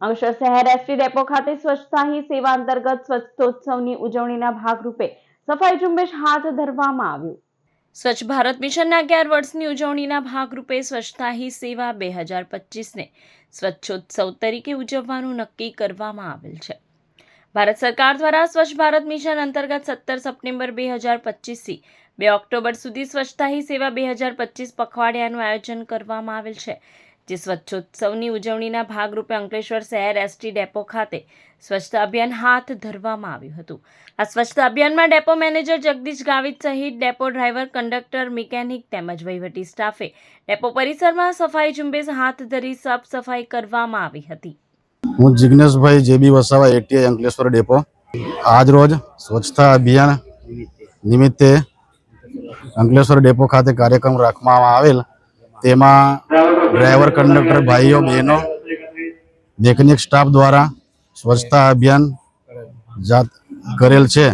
અંકલેશ્વર શહેર ST depot ખાતે સ્વચ્છતા હી સેવા અંતર્ગત સ્વચ્છોત્સવની ઉજવણીના ભાગરૂપે સફાઈ ઝુંબેશ હાથ ધરવામાં આવ્યું. સ્વચ્છ ભારત મિશનના અગિયાર વર્ષની ઉજવણીના ભાગરૂપે સ્વચ્છતા હી સેવા બે હજાર પચીસને સ્વચ્છોત્સવ તરીકે ઉજવવાનું નક્કી કરવામાં આવેલ છે. ભારત સરકાર દ્વારા સ્વચ્છ ભારત મિશન અંતર્ગત સત્તર સપ્ટેમ્બર બે હજાર પચીસથી બે ઓક્ટોબર સુધી સ્વચ્છતા હી સેવા બે હજાર પચીસ પખવાડિયાનું આયોજન કરવામાં આવેલ છે. જે સ્વચ્છોત્સવની ઉજવણીના ભાગરૂપે અંકલેશ્વર શહેર એસટી ડેપો ખાતે સ્વચ્છતા અભિયાન હાથ ધરવામાં આવ્યું હતું. આ સ્વચ્છતા અભિયાનમાં ડેપો મેનેજર જગદીશ ગાવિત સહિત ડેપો ડ્રાઈવર, કંડક્ટર, મિકેનિક તેમજ વહીવટી સ્ટાફે ડેપો પરિસરમાં સફાઈ ઝુંબેશ હાથ ધરી સાફ સફાઈ કરવામાં આવી હતી. હું Jigneshbhai JB Vasava, ATI Ankleshwar depot. આજ રોજ સ્વચ્છતા અભિયાન નિમિત્તે અંકલેશ્વર ડેપો ખાતે કાર્યક્રમ રાખવામાં આવેલ તેમાં ડ્રાઈવર કંડક્ટર ભાઈઓ બહેનો મેકેનિક સ્ટાફ દ્વારા સ્વચ્છતા અભિયાન જાત કરેલ છે.